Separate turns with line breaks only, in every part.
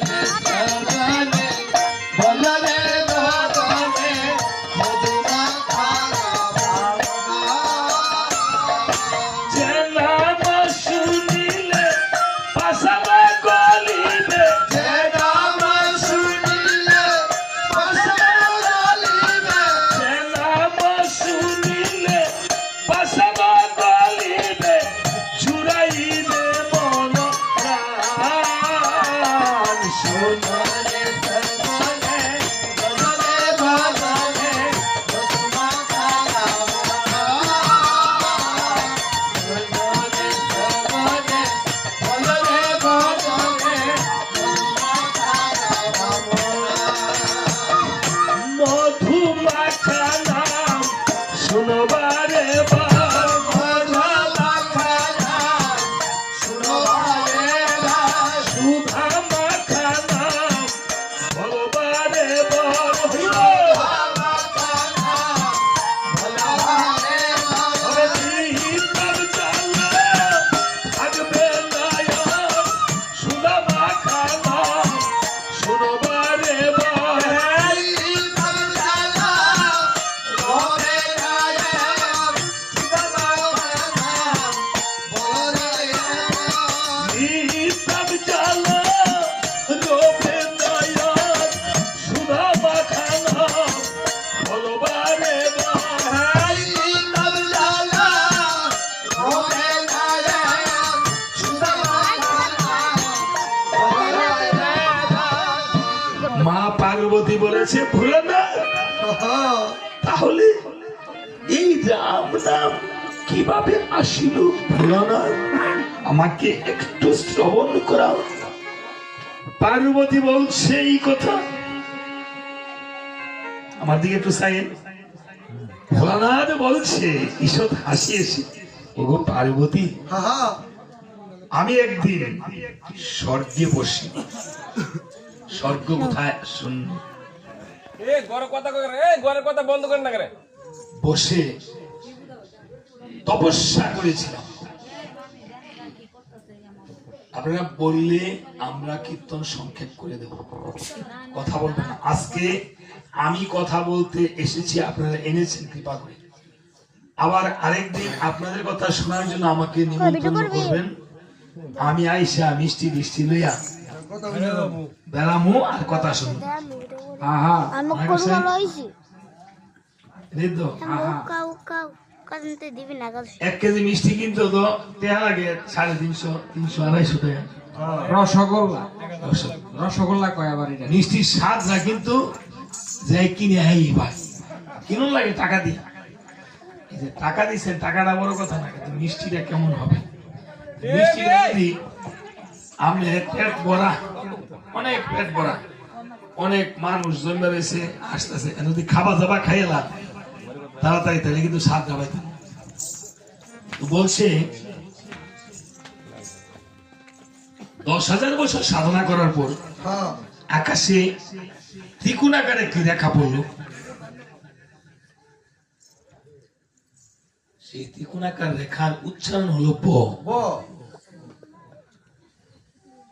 Thank you. shoot বলেছে ভুলে না? তাহলে এই রাম নাম কীভাবে আসিল ভুলানা আমাকে একটু শ্রবণ করাও। পার্বতী বলছে এই কথা। আমার দিকে একটু সাইন ভোলানাথ বলছে, ঈষৎ হাসি এসে, ওগো পার্বতী, আমি একদিন স্বর্গে বসি। স্বর্গ কোথায়? শূন্য।
এ ঘরের কথা কই এ ঘরের কথা বন্ধ করেন না করে
বসে তপস্যা করেছিলাম। আপনারা বললে আমরা কীর্তন সংক্ষেপ করে দেব। কথা বলব না। আজকে আমি কথা বলতে এসেছি আপনারা এনেছেন কৃপা করে। আবার আরেকদিন আপনাদের কথা শোনার জন্য আমাকে নিমন্ত্রণ করবেন। আমি আইসা মিষ্টি মিষ্টি লইয়া বেড়ামু। আর কথা শুনব আহা
আমি করব লইছি
আহা।
দিবি না কাজ
এক কেজি মিষ্টি কিনতে তো তেহা লাগে সাড়ে তিনশো তিনশো আড়াইশো টাকা।
রসগোল্লা। রসগোল্লা। কয় আবার এটা?
মিষ্টির স্বাদ না কিন্তু যাই কিনে হাই ভাই। কিনুন লাগে টাকা দিয়ে। যে টাকা দিচ্ছেন টাকাটা বড় কথা না কিন্তু মিষ্টিটা কেমন হবে? মিষ্টিটা যদি আপনি পেট ভরা অনেক পেট ভরা। অনেক মানুষ জন্মে রয়েছে আসতেছে। যদি খাবার দাবার খাইলাম তাড়াতাড়ি তাহলে কিন্তু স্বাদ গাবাইতে বলছে দশ হাজার বছর সাধনা করার পর আকাশে ত্রিকুণ আকারে কি দেখা পড়ল? সেই ত্রিকুণাকার রেখার উচ্চারণ হলো প।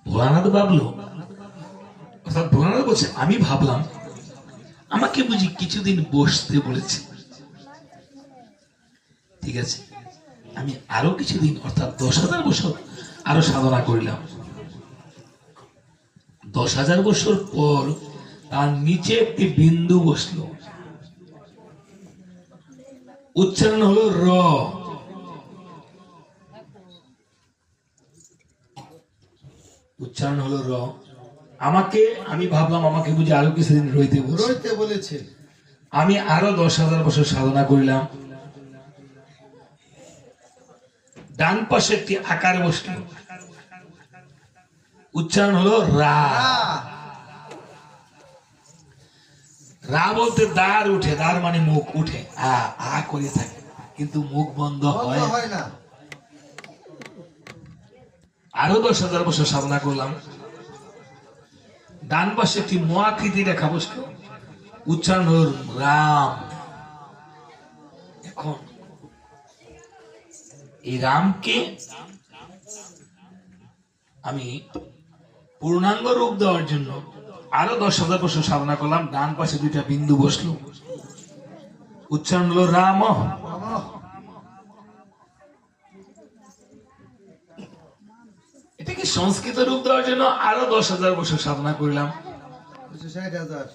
ভোলানাথ ভাবলো অর্থাৎ বলছে, আমি ভাবলাম, আমাকে বুঝি কিছুদিন বসতে বলেছে। ঠিক আছে, আমি আরও কিছুদিন, অর্থাৎ দশ হাজার বছর আরও সাধনা করিলাম। দশ হাজার বছর পর তার নিচে একটি বিন্দু বসল। উচ্চারণ হলো র। উচ্চারণ হলো র। আমাকে আমি ভাবলাম আমাকে বুঝে আরও কিছুদিন রইতে বলছে।
রইতে বলেছে।
আমি আরও দশ হাজার বছর সাধনা করিলাম। ডান পাশে একটি আকার বসল। উচ্চারণ হলো রা। রা বলতে দাঁড় উঠে দাঁড় মানে মুখ উঠে। আ আ করে থাকে কিন্তু মুখ বন্ধ হয়।
হয় না।
আরও দশ হাজার বছর সাধনা করলাম। ডান পাশে একটি মোয়াকৃতি রেখা বসল। উচ্চারণ হল রাম। এখন, এই রামকে আমি পূর্ণাঙ্গ রূপ দেওয়ার জন্য আরও দশ হাজার বছর সাধনা করলাম। ডান পাশে দুইটা বিন্দু বসল। উচ্চারণ হলো রাম। সংস্কৃত রূপ দেওয়ার জন্য আরও দশ হাজার বছর সাধনা করলাম।
ষাট হাজার।